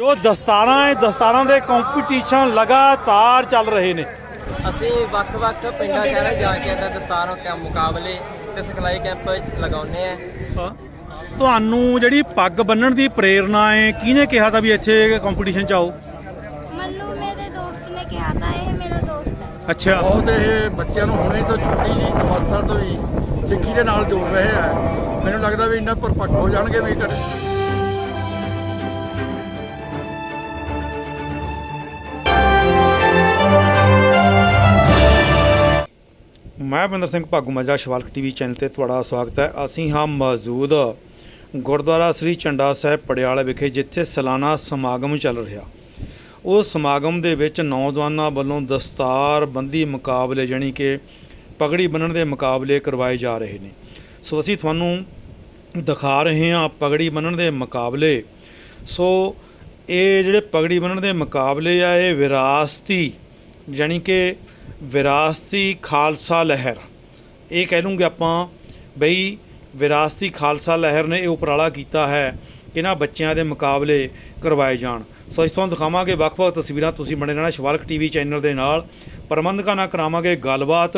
ਜੋ ਦਸਤਾਰਾਂ ਹੈ ਦਸਤਾਰਾਂ ਦੇ ਕੰਪੀਟੀਸ਼ਨ ਲਗਾਤਾਰ ਚੱਲ ਰਹੇ ਨੇ। ਅਸੀਂ ਵੱਖ-ਵੱਖ ਪਿੰਡਾਂ ਸ਼ਹਿਰਾਂ ਜਾ ਕੇ ਇੱਦਾਂ ਦਸਤਾਰ ਕੈਂਪ ਮੁਕਾਬਲੇ ਤੇ ਸਿਖਲਾਈ ਕੈਂਪ ਲਗਾਉਂਦੇ ਆ ਤੁਹਾਨੂੰ ਜਿਹੜੀ ਪੱਗ ਬੰਨਣ ਦੀ ਪ੍ਰੇਰਣਾ ਹੈ ਕਿਹਨੇ ਕਿਹਾ ਤਾਂ ਵੀ ਇੱਥੇ ਕੰਪੀਟੀਸ਼ਨ ਚ ਆਓ? ਮੈਨੂੰ ਮੇਰੇ ਦੋਸਤ ਨੇ ਕਿਹਾ ਤਾਂ ਇਹ ਮੇਰਾ ਦੋਸਤ ਹੈ। ਅੱਛਾ। ਬਹੁਤ ਇਹ ਬੱਚਿਆਂ ਨੂੰ ਹੁਣੇ ਤੋਂ ਛੁੱਟੀ ਦੀ ਅਵਸਥਾ ਤੋਂ ਹੀ ਸਿੱਖੀ ਦੇ ਨਾਲ ਜੋੜ ਰਹੇ ਆ। ਮੈਨੂੰ ਲੱਗਦਾ ਵੀ ਇਹਨਾਂ ਪਰਪੱਕ ਹੋ ਜਾਣਗੇ ਵੀ ਕਰ ਮੈਂ ਬਿੰਦਰ ਸਿੰਘ ਭਾਗੂ ਮਾਜਰਾ ਸ਼ਿਵਾਲਕ ਟੀਵੀ ਚੈਨਲ ਤੇ ਤੁਹਾਡਾ ਸਵਾਗਤ ਹੈ। ਅਸੀਂ ਹਾਂ ਮੌਜੂਦ ਗੁਰਦੁਆਰਾ ਸ੍ਰੀ ਝੰਡਾ ਸਾਹਿਬ ਪੜਿਆਲਾ ਵਿਖੇ, ਜਿੱਥੇ ਸਾਲਾਨਾ ਸਮਾਗਮ ਚੱਲ ਰਿਹਾ। ਉਸ ਸਮਾਗਮ ਦੇ ਵਿੱਚ ਨੌਜਵਾਨਾਂ ਵੱਲੋਂ ਦਸਤਾਰ ਬੰਦੀ ਮੁਕਾਬਲੇ, ਜਾਣੀ ਕਿ ਪਗੜੀ ਬੰਨਣ ਦੇ ਮੁਕਾਬਲੇ ਕਰਵਾਏ ਜਾ ਰਹੇ ਨੇ। ਸੋ ਅਸੀਂ ਤੁਹਾਨੂੰ ਦਿਖਾ ਰਹੇ ਹਾਂ ਪਗੜੀ ਬੰਨਣ ਦੇ ਮੁਕਾਬਲੇ। ਸੋ ਇਹ ਜਿਹੜੇ ਪਗੜੀ ਬੰਨਣ ਦੇ ਮੁਕਾਬਲੇ ਆ, ਇਹ ਵਿਰਾਸਤੀ, ਜਾਣੀ ਕਿ ਵਿਰਾਸਤੀ ਖਾਲਸਾ ਲਹਿਰ। ਇਹ ਕਹਿ ਲੂੰਗੇ ਆਪਾਂ ਬਈ ਵਿਰਾਸਤੀ ਖਾਲਸਾ ਲਹਿਰ ਨੇ ਇਹ ਉਪਰਾਲਾ ਕੀਤਾ ਹੈ ਕਿ ਇਹਨਾਂ ਬੱਚਿਆਂ ਦੇ ਮੁਕਾਬਲੇ ਕਰਵਾਏ ਜਾਣ। ਸੋ ਇਸ ਤੋਂ ਦਿਖਾਵਾਂਗੇ ਵੱਖ-ਵੱਖ ਤਸਵੀਰਾਂ ਤੁਸੀਂ ਬਣੇ ਰਹਿਣਾ ਸ਼ਿਵਾਲਕ ਟੀਵੀ ਚੈਨਲ ਦੇ ਨਾਲ। ਪ੍ਰਬੰਧਕਾਂ ਨਾਲ ਕਰਾਵਾਂਗੇ ਗੱਲਬਾਤ।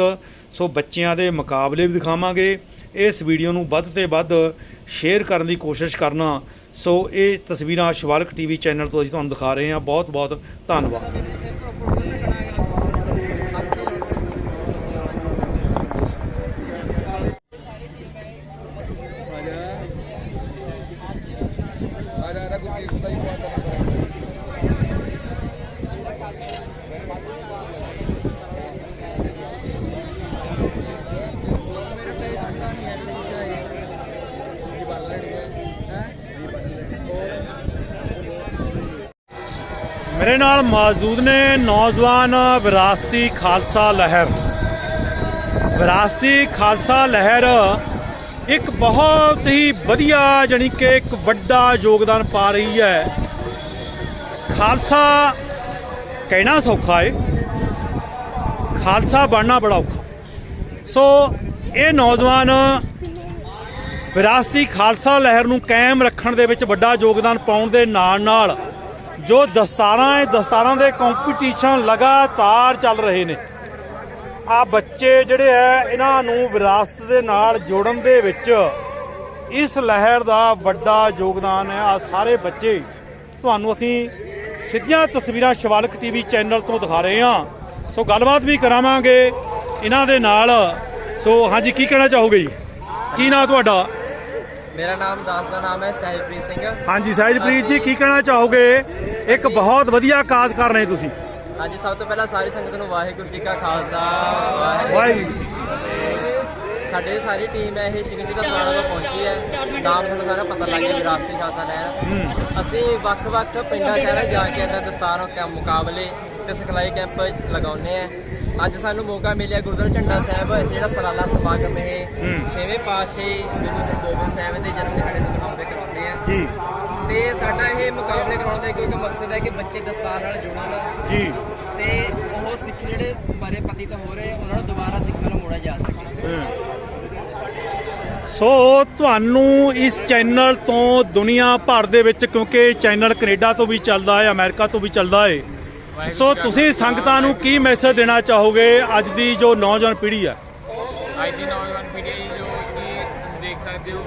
ਸੋ ਬੱਚਿਆਂ ਦੇ ਮੁਕਾਬਲੇ ਵੀ ਦਿਖਾਵਾਂਗੇ। ਇਸ ਵੀਡੀਓ ਨੂੰ ਵੱਧ ਤੇ ਵੱਧ ਸ਼ੇਅਰ ਕਰਨ ਦੀ ਕੋਸ਼ਿਸ਼ ਕਰਨਾ। ਸੋ ਇਹ ਤਸਵੀਰਾਂ ਸ਼ਿਵਾਲਕ ਟੀਵੀ ਚੈਨਲ ਤੋਂ ਅਸੀਂ ਤੁਹਾਨੂੰ ਦਿਖਾ ਰਹੇ ਹਾਂ। ਬਹੁਤ-ਬਹੁਤ ਧੰਨਵਾਦ। ਮੇਰੇ ਨਾਲ ਮੌਜੂਦ ਨੇ ਨੌਜਵਾਨ ਵਿਰਾਸਤੀ ਖਾਲਸਾ ਲਹਿਰ। ਵਿਰਾਸਤੀ ਖਾਲਸਾ ਲਹਿਰ ਇੱਕ ਬਹੁਤ ਹੀ ਵਧੀਆ ਜਾਣੀ ਕਿ ਇੱਕ ਵੱਡਾ ਯੋਗਦਾਨ ਪਾ ਰਹੀ ਹੈ। ਖਾਲਸਾ ਕਹਿਣਾ ਸੌਖਾ ਏ। ਖਾਲਸਾ ਬਣਨਾ ਬੜਾ ਔਖਾ। ਸੋ ਇਹ ਨੌਜਵਾਨ ਵਿਰਾਸਤੀ ਖਾਲਸਾ ਲਹਿਰ ਨੂੰ ਕਾਇਮ ਰੱਖਣ ਦੇ ਵਿੱਚ ਵੱਡਾ ਯੋਗਦਾਨ ਪਾਉਣ ਦੇ ਨਾਲ ਨਾਲ ਜੋ ਦਸਤਾਰਾਂ ਹੈ, ਦਸਤਾਰਾਂ ਦੇ ਕੰਪੀਟੀਸ਼ਨ ਲਗਾਤਾਰ ਚੱਲ ਰਹੇ ਨੇ। ਆ ਬੱਚੇ ਜਿਹੜੇ ਹੈ, ਇਹਨਾਂ ਨੂੰ ਵਿਰਾਸਤ ਦੇ ਨਾਲ ਜੋੜਨ ਦੇ ਵਿੱਚ ਇਸ ਲਹਿਰ ਦਾ ਵੱਡਾ ਯੋਗਦਾਨ ਹੈ। ਆ ਸਾਰੇ ਬੱਚੇ, ਤੁਹਾਨੂੰ ਅਸੀਂ ਸਿੱਧੀਆਂ ਤਸਵੀਰਾਂ ਸ਼ਿਵਾਲਕ ਟੀਵੀ ਚੈਨਲ ਤੋਂ ਦਿਖਾ ਰਹੇ ਹਾਂ। ਸੋ ਗੱਲਬਾਤ ਵੀ ਕਰਾਵਾਂਗੇ ਇਹਨਾਂ ਦੇ ਨਾਲ। ਸੋ ਹਾਂਜੀ, ਕੀ ਕਹਿਣਾ ਚਾਹੋਗੇ ਜੀ? ਕੀ ਨਾਂ ਤੁਹਾਡਾ? ਮੇਰਾ ਨਾਮ ਦਾਸ ਦਾ ਨਾਮ ਹੈ ਸਹਿਜਪ੍ਰੀਤ ਸਿੰਘ। ਹਾਂਜੀ ਸਹਿਜਪ੍ਰੀਤ ਜੀ ਕੀ ਕਹਿਣਾ ਚਾਹੋਗੇ? ਇੱਕ ਬਹੁਤ ਵਧੀਆ ਕਾਜ਼ ਕਰ ਰਹੇ ਤੁਸੀਂ। ਹਾਂਜੀ ਸਭ ਤੋਂ ਪਹਿਲਾਂ ਸਾਰੀ ਸੰਗਤ ਨੂੰ ਵਾਹਿਗੁਰੂ ਜੀ ਕਾ ਖਾਲਸਾ ਵਾਹਿਗੁਰੂ ਸਾਡੇ ਸਾਰੀ ਟੀਮ ਹੈ ਇਹ ਸ਼੍ਰੀ ਜੀ ਦਾ ਸਵਾਣਾ ਤੋਂ ਪਹੁੰਚੀ ਹੈ। ਨਾਮ ਤੁਹਾਨੂੰ ਸਾਰਾ ਪਤਾ ਲੱਗ ਗਿਆ ਵਿਰਾਸਤੀ ਖਾਲਸਾ ਲਹਿਰ ਅਸੀਂ ਵੱਖ-ਵੱਖ ਪਿੰਡਾਂ ਸ਼ਹਿਰਾਂ ਜਾ ਕੇ ਇੱਦਾਂ ਦਸਤਾਰ ਕੈਂਪ ਮੁਕਾਬਲੇ ਤੇ ਸਿਖਲਾਈ ਕੈਂਪ ਲਗਾਉਂਦੇ ਆ ਅੱਜ ਸਾਨੂੰ ਮੌਕਾ ਮਿਲਿਆ ਗੁਰਦੁਆਰਾ ਝੰਡਾ ਸਾਹਿਬ ਜਿਹੜਾ ਸਾਲਾਨਾ ਸਮਾਗਮ ਇਹ ਛੇਵੇਂ ਪਾਤਸ਼ਾਹੀ ਗੁਰੂ ਹਰਗੋਬਿੰਦ ਸਾਹਿਬ ਦੇ ਜਨਮ ਦਿਹਾੜੇ ਨੂੰ ਮਨਾਉਂਦੇ ਕਰਾਉਂਦੇ ਆ। ਜੀ। ਤੇ ਸਾਡਾ ਇਹ ਮੁਕਾਬਲੇ ਕਰਾਉਣ ਦਾ ਇੱਕੋ ਇੱਕ ਮਕਸਦ ਹੈ ਕਿ ਬੱਚੇ ਦਸਤਾਰ ਨਾਲ ਜੁੜਨ। ਜੀ। ਤੇ ਉਹ ਸਿੱਖ ਜਿਹੜੇ ਬਾਰੇ ਪਤਿਤ ਹੋ ਰਹੇ ਉਹਨਾਂ ਨੂੰ ਦੁਬਾਰਾ ਸਿੱਖ ਵੱਲ ਮੋੜਿਆ ਜਾ ਸਕੇ। ਸੋ ਤੁਹਾਨੂੰ ਇਸ ਚੈਨਲ ਤੋਂ ਦੁਨੀਆ ਭਰ ਦੇ ਵਿੱਚ ਕਿਉਂਕਿ ਚੈਨਲ ਕੈਨੇਡਾ ਤੋਂ ਵੀ ਚੱਲਦਾ ਹੈ ਅਮਰੀਕਾ ਤੋਂ ਵੀ ਚੱਲਦਾ ਹੈ ਸੋ ਤੁਸੀਂ ਸੰਗਤਾਂ ਨੂੰ ਕੀ ਮੈਸੇਜ ਦੇਣਾ ਚਾਹੋਗੇ ਅੱਜ ਦੀ ਜੋ ਨੌਜਵਾਨ ਪੀੜ੍ਹੀ ਹੈ ਅੱਜ ਦੀ ਨੌਜਵਾਨ ਪੀੜ੍ਹੀ ਜੋ ਕਿ ਦੇਖ ਸਕਦੇ ਹੋ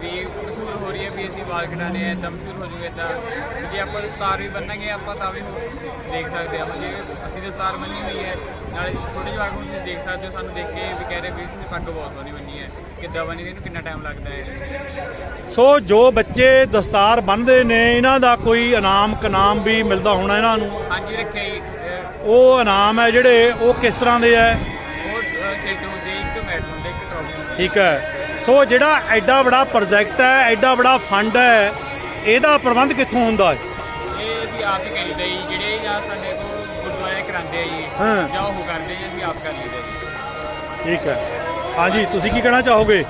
ਵੀ ਮਸ਼ਹੂਰ ਹੋ ਰਹੀ ਹੈ ਵੀ ਅਸੀਂ ਵਾਲ ਕਟਾਣੇ ਆ ਤਾਂ ਤਾਂ ਜੇ ਆਪਾਂ ਦਸਤਾਰ ਵੀ ਬੰਨਾਂਗੇ ਆਪਾਂ ਤਾਂ ਵੀ ਦੇਖ ਸਕਦੇ ਹਾਂ ਜੇ ਅਸੀਂ ਦਸਤਾਰ ਬੰਨੀ ਹੋਈ ਹੈ ਨਾਲੇ ਛੋਟੇ ਜਵਾਕ ਨੂੰ ਤੁਸੀਂ ਦੇਖ ਸਕਦੇ ਹੋ ਸਾਨੂੰ ਦੇਖ ਕੇ ਵੀ ਕਹਿ ਰਹੇ ਵੀ ਤੁਸੀਂ ਪੱਗ ਬਹੁਤ ਸੋਹਣੀ ਬੰਨੀ ਹੈ। ਕਿੱਦਾਂ ਬੰਨੀ ਇਹਨੂੰ ਕਿੰਨਾ ਟਾਈਮ ਲੱਗਦਾ ਹੈ? ਸੋ ਜੋ ਬੱਚੇ ਦਸਤਾਰ ਬੰਨ੍ਹਦੇ ਨੇ ਇਹਨਾਂ ਦਾ ਕੋਈ ਇਨਾਮ ਕਨਾਮ ਵੀ ਮਿਲਦਾ ਹੋਣਾ ਇਹਨਾਂ ਨੂੰ। ਹਾਂਜੀ ਰੱਖਿਆ ਜੀ। ਉਹ ਇਨਾਮ ਹੈ ਜਿਹੜੇ ਉਹ ਕਿਸ ਤਰ੍ਹਾਂ ਦੇ ਹੈ? ਉਹ ਸ਼ੀਟ ਹੁੰਦੀ ਇੱਕ ਮੈਟ ਹੁੰਦੇ ਇੱਕ ਟਰੋਫੀ ਹੁੰਦੀ। ਠੀਕ ਹੈ। ਸੋ ਜਿਹੜਾ ਐਡਾ ਬੜਾ ਪ੍ਰੋਜੈਕਟ ਹੈ ਐਡਾ ਬੜਾ ਫੰਡ ਹੈ ਇਹਦਾ ਪ੍ਰਬੰਧ ਕਿੱਥੋਂ ਹੁੰਦਾ ਹੈ? ਇਹ ਅਸੀਂ ਆਪ ਹੀ ਕਰੀਦਾ ਜੀ ਜਿਹੜੇ ਜਾਂ ਸਾਡੇ ਕੋਲ ਗੁਰਦੁਆਰੇ ਕਰਾਉਂਦੇ ਆ ਜੀ ਹਾਂ। ਜਾਂ ਉਹ ਕਰਦੇ ਜੀ ਅਸੀਂ ਆਪ ਕਰ ਲਈਦਾ ਜੀ। ਠੀਕ ਹੈ। ਹਾਂਜੀ ਤੁਸੀਂ ਕੀ ਕਹਿਣਾ ਚਾਹੋਗੇ?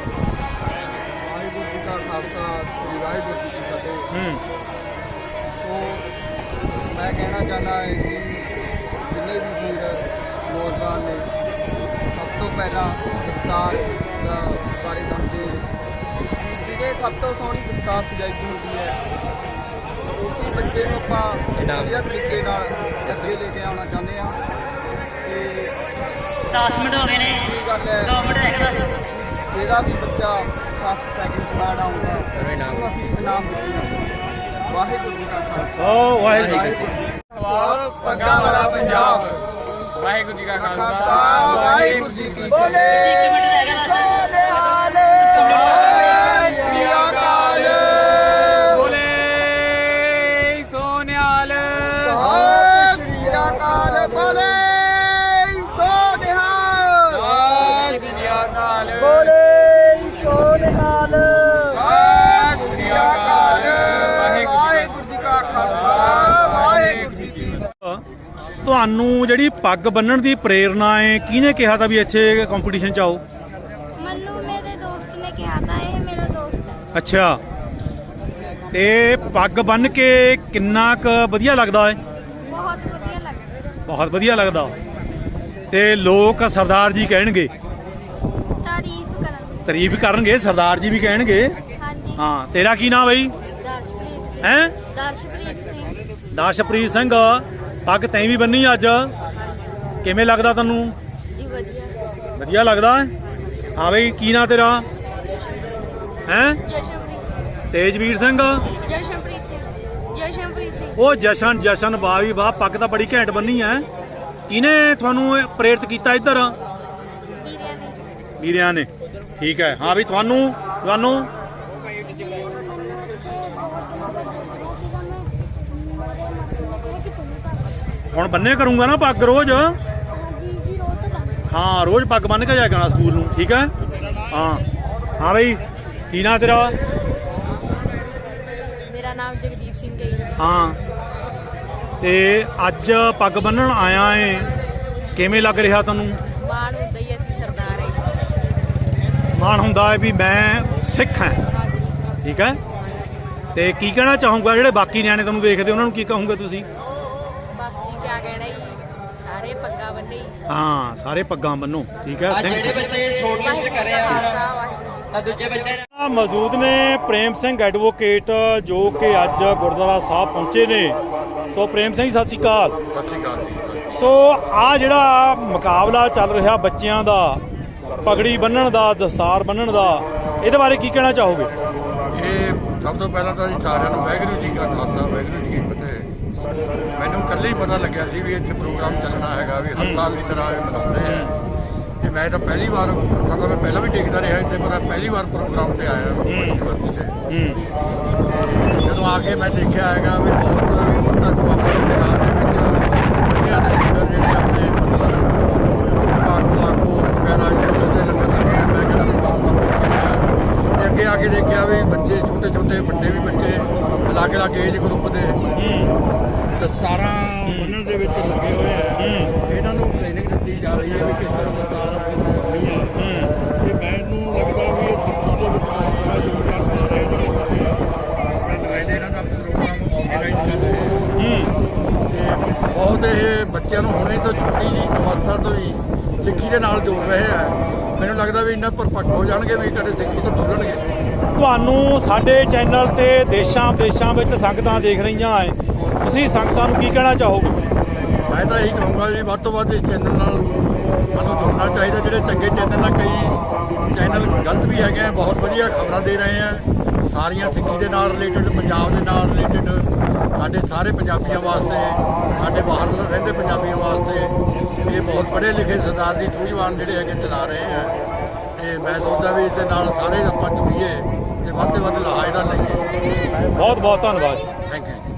ਵਾਹਿਗੁਰੂ ਜੀ ਕਾ ਖਾਲਸਾ ਸ੍ਰੀ ਵਾਹਿਗੁਰੂ ਜੀ ਕੀ ਫਤਿਹ। ਹੂੰ। ਸੋ ਮੈਂ ਕਹਿਣਾ ਚਾਹੁੰਦਾ ਹਾਂ ਕਿ ਜਿੰਨੇ ਵੀ ਵੀਰ ਨੌਜਵਾਨ ਨੇ ਸਭ ਤੋਂ ਪਹਿਲਾਂ ਦਸਤਾਰ ਸਭ ਤੋਂ ਸੋਹਣੀ ਦਸਤਾਰ ਸਜਾਈ ਹੁੰਦੀ ਹੈ। ਬੱਚੇ ਨੂੰ ਆਪਾਂ। ਵਧੀਆ ਤਰੀਕੇ ਨਾਲ ਅੱਗੇ ਲੈ ਕੇ ਆਉਣਾ ਚਾਹੁੰਦੇ ਆ ਤੇ 10 ਮਿੰਟ ਹੋ ਗਏ ਨੇ। ਕੀ ਗੱਲ ਹੈ? 2 ਮਿੰਟ ਹੈਗੇ ਬਸ ਜਿਹੜਾ ਵੀ ਬੱਚਾ ਫਸਟ ਸੈਕਿੰਡ ਥਰਡ ਆਊਗਾ ਉਹਨੂੰ ਅਸੀਂ ਇਨਾਮ ਦਿੱਤੇ ਵਾਹਿਗੁਰੂ ਜੀ ਕਾ ਖਾਲਸਾ। ਵਾਹਿਗੁਰੂ ਵਾਹਿਗੁਰੂ ਪੱਗਾਂ ਵਾਲਾ ਪੰਜਾਬ। ਵਾਹਿਗੁਰੂ ਜੀ ਕਾ ਖਾਲਸਾ। ਖਾਲਸਾ। ਵਾਹਿਗੁਰੂ ਜੀ ਕੀ ਫਤਿਹ। ਤੁਹਾਨੂੰ ਜਿਹੜੀ ਪੱਗ ਬੰਨਣ ਦੀ ਪ੍ਰੇਰਣਾ ਹੈ ਕਿਹਨੇ ਕਿਹਾ ਤਾਂ ਵੀ ਇੱਥੇ ਕੰਪੀਟੀਸ਼ਨ ਚ ਆਓ? ਮੈਨੂੰ ਮੇਰੇ ਦੋਸਤ ਨੇ ਕਿਹਾ ਤਾਂ ਇਹ ਮੇਰਾ ਦੋਸਤ ਹੈ। ਅੱਛਾ। ਤੇ ਪੱਗ ਬੰਨ ਕੇ ਕਿੰਨਾ ਕੁ ਵਧੀਆ ਲੱਗਦਾ ਹੈ? ਬਹੁਤ ਵਧੀਆ ਲੱਗਦਾ। ਬਹੁਤ ਵਧੀਆ ਲੱਗਦਾ। ਤੇ ਲੋਕ ਸਰਦਾਰ ਜੀ ਕਹਿਣਗੇ। ਤਾਰੀਫ ਕਰਾਂਗੇ ਤਾਰੀਫ ਕਰਨਗੇ ਸਰਦਾਰ ਜੀ ਵੀ ਕਹਿਣਗੇ। ਹਾਂਜੀ। ਹਾਂ ਤੇਰਾ ਕੀ ਨਾਮ ਬਈ? ਦਰਸ਼ਪ੍ਰੀਤ ਸਿੰਘ। ਹੈ? ਦਰਸ਼ਪ੍ਰੀਤ ਸਿੰਘ। ਦਰਸ਼ਪ੍ਰੀਤ ਸਿੰਘ। ਪੱਗ ਤੈਂ ਵੀ ਬੰਨੀ ਅੱਜ। ਕਿਵੇਂ ਲੱਗਦਾ ਤੈਨੂੰ? ਜੀ ਵਧੀਆ। ਵਧੀਆ ਲੱਗਦਾ ਹੈ? ਹਾਂ ਬਈ ਕੀ ਨਾਂ ਤੇਰਾ? ਹੈ? ਜਸ਼ਨਪ੍ਰੀਤ ਸਿੰਘ। ਤੇਜਵੀਰ ਸਿੰਘ? ਜਸ਼ਨਪ੍ਰੀਤ ਸਿੰਘ। ਜਸ਼ਨਪ੍ਰੀਤ ਸਿੰਘ। ਉਹ ਜਸ਼ਨ ਜਸ਼ਨ ਵਾਹ ਵੀ ਵਾਹ ਪੱਗ ਤਾਂ ਬੜੀ ਘੈਂਟ ਬੰਨੀ ਐ ਕਿਹਨੇ ਤੁਹਾਨੂੰ ਪ੍ਰੇਰਿਤ ਕੀਤਾ ਇੱਧਰ? ਵੀਰਿਆ ਨੇ। ਵੀਰਿਆਂ ਨੇ। ਠੀਕ ਹੈ। ਹਾਂ ਵੀ ਤੁਹਾਨੂੰ ਤੁਹਾਨੂੰ ਮੈਨੂੰ ਇੱਥੇ ਬਹੁਤ ਦਿਨਾਂ ਦਾ ਜੁੜਨਾ ਸੀਗਾ ਮੈਂ ਮੇਰੇ ਮਾਸੀ ਨੇ ਕਿਹਾ ਕਿ ਤੂੰ ਵੀ ਕਰ ਹੁਣ ਬੰਨੇ ਕਰੂੰਗਾ ਨਾ ਪੱਗ ਰੋਜ਼? ਹਾਂਜੀ ਜੀ ਰੋਜ਼ ਤਾਂ ਬੰਦ ਹਾਂ। ਰੋਜ਼ ਪੱਗ ਬੰਨ ਕੇ ਜਾਇਆ ਕਰਨਾ ਸਕੂਲ ਨੂੰ ਠੀਕ ਹੈ? ਹਾਂ। ਹਾਂ ਬਈ ਕੀ ਨਾਂ ਤੇਰਾ? ਮੇਰਾ ਨਾਮ ਜਗਦੀਪ ਸਿੰਘ ਹੈ ਜੀ। ਹਾਂ। ਤੇ ਅੱਜ ਪੱਗ ਬੰਨਣ ਆਇਆ ਏ। ਕਿਵੇਂ ਲੱਗ ਰਿਹਾ ਤੈਨੂੰ? ਮਾਣ ਹੁੰਦਾ ਹੀ ਅਸੀਂ ਸਰਦਾਰ ਹੈ ਜੀ। ਮਾਣ ਹੁੰਦਾ ਹੈ ਵੀ ਮੈਂ ਸਿੱਖ ਹਾਂ। ਠੀਕ ਹੈ? ਤੇ ਕੀ ਕਹਿਣਾ ਚਾਹੂੰਗਾ? ਜਿਹੜੇ ਬਾਕੀ ਨਿਆਣੇ ਤੁਹਾਨੂੰ ਦੇਖਦੇ ਉਹਨਾਂ ਨੂੰ ਕੀ ਕਹੋਗੇ ਤੁਸੀਂ? ਕਿਆ ਕਹਿਣਾ ਜੀ। ਸਾਰੇ ਪੱਗਾ ਬੰਨੇ। ਹਾਂ। ਸਾਰੇ ਪੱਗਾਂ ਬੰਨੋ ਠੀਕ ਹੈ ਸਿੰਘ ਵਾਹਿਗੁਰੂ ਜੀ ਕਾ ਖਾਲਸਾ ਵਾਹਿਗੁਰੂ ਜੀ ਕੀ ਫਤਿਹ। ਆ ਮੌਜੂਦ ਨੇ ਪ੍ਰੇਮ ਸਿੰਘ ਐਡਵੋਕੇਟ ਜੋ ਕਿ ਅੱਜ ਗੁਰਦੁਆਰਾ ਸਾਹਿਬ ਪਹੁੰਚੇ ਨੇ। ਸੋ ਪ੍ਰੇਮ ਸਿੰਘ ਸਤਿ ਸ਼੍ਰੀ ਅਕਾਲ। ਸਤਿ ਸ਼੍ਰੀ ਅਕਾਲ ਜੀ ਸੋ ਆ ਜਿਹੜਾ ਮੁਕਾਬਲਾ ਚੱਲ ਰਿਹਾ ਬੱਚਿਆਂ ਦਾ ਪਗੜੀ ਬੰਨਣ ਦਾ ਦਸਤਾਰ ਬੰਨਣ ਦਾ ਇਹਦੇ ਬਾਰੇ ਕੀ ਕਹਿਣਾ ਚਾਹੋਗੇ? ਇਹ ਸਭ ਤੋਂ ਪਹਿਲਾਂ ਤਾਂ ਜੀ ਸਾਰਿਆਂ ਨੂੰ ਵਾਹਿਗੁਰੂ ਜੀ ਕਾ ਖਾਲਸਾ ਵਾਹਿਗੁਰੂ ਜੀ ਕੀ ਫਤਿਹ। ਮੈਨੂੰ ਕੱਲੇ ਹੀ ਪਤਾ ਲੱਗਿਆ ਸੀ ਵੀ ਇੱਥੇ ਪ੍ਰੋਗਰਾਮ ਚੱਲਣਾ ਹੈਗਾ ਵੀ ਹਰ ਸਾਲ ਦੀ ਤਰ੍ਹਾਂ ਇਹ ਮਨਾਉਂਦੇ ਆ। ਤੇ ਮੈਂ ਤਾਂ ਪਹਿਲੀ ਵਾਰ ਸਦਾ ਮੈਂ ਪਹਿਲਾਂ ਵੀ ਦੇਖਦਾ ਰਿਹਾ ਇੱਥੇ ਪਰ ਪਹਿਲੀ ਵਾਰ ਪ੍ਰੋਗਰਾਮ ਤੇ ਆਇਆ ਯੂਨੀਵਰਸਿਟੀ ਤੇ। ਜਦੋਂ ਆ ਕੇ ਮੈਂ ਦੇਖਿਆ ਹੈਗਾ ਵੀ ਬਹੁਤ ਤੱਕ ਜੀ ਦੇ ਨਾਮ ਦੇ ਵਿੱਚ ਜਿਹੜੇ ਆਪਣੇ ਮਤਲਬ ਕਾਰਪੋਲਾ ਕੋ ਵਗੈਰਾ ਉਸ ਦੇ ਲੰਗਰ ਲੱਗੇ ਆ ਮੈਂ ਕਹਿੰਦਾ ਵੀ ਬਹੁਤ ਬਾਬਾ ਤੇ ਅੱਗੇ ਆ ਕੇ ਦੇਖਿਆ ਵੀ ਬੱਚੇ ਛੋਟੇ ਛੋਟੇ ਵੱਡੇ ਵੀ ਬੱਚੇ ਅਲੱਗ ਅਲੱਗ ਏਜ ਗਰੁੱਪ ਦੇ ਦਸਤਾਰਾਂ ਬੰਨਣ ਦੇ ਵਿੱਚ ਲੱਗੇ ਹੋਏ ਆ ਇਹਨਾਂ ਨੂੰ ਟ੍ਰੇਨਿੰਗ ਦਿੱਤੀ ਜਾ ਰਹੀ ਹੈ ਵੀ ਕਿਸ ਤਰ੍ਹਾਂ ਦਸਤਾਰ ਆਪਣੀ ਰੱਖਣੀ ਹੈ ਤੇ ਮੈਨੂੰ ਲੱਗਦਾ ਵੀ ਇਹ ਸਿੱਖੀ ਦੇ ਵਿੱਚ ਬੜਾ ਯੋਗਦਾਨ ਪਾ ਰਹੇ ਜਿਹੜੇ ਨਵੇਂ ਆਪਣੇ ਨੁਮਾਇੰਦੇ ਇਹਨਾਂ ਦਾ ਪ੍ਰੋਗਰਾਮ ਆਰਗੇਨਾਈਜ਼ ਕਰ ਰਹੇ ਆ ਤੇ ਬਹੁਤ ਇਹ ਬੱਚਿਆਂ ਨੂੰ ਹੁਣੇ ਤੋਂ ਛੋਟੀ ਅਵਸਥਾ ਤੋਂ ਹੀ ਸਿੱਖੀ ਦੇ ਨਾਲ ਜੋੜ ਰਹੇ ਆ। ਮੈਨੂੰ ਲੱਗਦਾ ਵੀ ਇੰਨਾ ਪਰਪੱਕ ਹੋ ਜਾਣਗੇ ਵੀ ਕਦੇ ਸਿੱਖੀ ਤੋਂ ਡੁੱਲਣਗੇ ਤੁਹਾਨੂੰ ਸਾਡੇ ਚੈਨਲ ਤੇ ਦੇਸ਼ਾਂ ਵਿਦੇਸ਼ਾਂ ਵਿੱਚ ਸੰਗਤਾਂ ਦੇਖ ਰਹੀਆਂ ਐ। ਤੁਸੀਂ ਸੰਗਤਾਂ ਨੂੰ ਕੀ ਕਹਿਣਾ ਚਾਹੋਗੇ? ਮੈਂ ਤਾਂ ਇਹੀ ਕਹੂੰਗਾ ਜੀ ਵੱਧ ਤੋਂ ਵੱਧ ਇਸ ਚੈਨਲ ਨਾਲ ਸਾਨੂੰ ਜੁੜਨਾ ਚਾਹੀਦਾ। ਜਿਹੜੇ ਚੰਗੇ ਚੈਨਲ ਆ ਕਈ ਚੈਨਲ ਗਲਤ ਵੀ ਹੈਗੇ ਆ ਬਹੁਤ ਵਧੀਆ ਖਬਰਾਂ ਦੇ ਰਹੇ ਆ। ਸਾਰੀਆਂ ਸਿੱਖੀ ਦੇ ਨਾਲ ਰਿਲੇਟਡ ਪੰਜਾਬ ਦੇ ਨਾਲ ਰਿਲੇਟਡ ਸਾਡੇ ਸਾਰੇ ਪੰਜਾਬੀਆਂ ਵਾਸਤੇ ਸਾਡੇ ਬਾਹਰ ਰਹਿੰਦੇ ਪੰਜਾਬੀਆਂ ਵਾਸਤੇ ਇਹ ਬਹੁਤ ਪੜ੍ਹੇ ਲਿਖੇ ਸਰਦਾਰ ਜੀ ਸੂਝਵਾਨ ਜਿਹੜੇ ਹੈਗੇ ਚਲਾ ਰਹੇ ਆ। ਤੇ ਮੈਂ ਸੋਚਦਾ ਵੀ ਇਸ ਦੇ ਨਾਲ ਸਾਰੇ ਆਪਾਂ ਜੁੜੀਏ ਤੇ ਵੱਧ ਤੋਂ ਵੱਧ ਲਾਹਾ ਇਹਦਾ ਲਈਏ। ਬਹੁਤ ਬਹੁਤ ਧੰਨਵਾਦ ਥੈਂਕ ਯੂ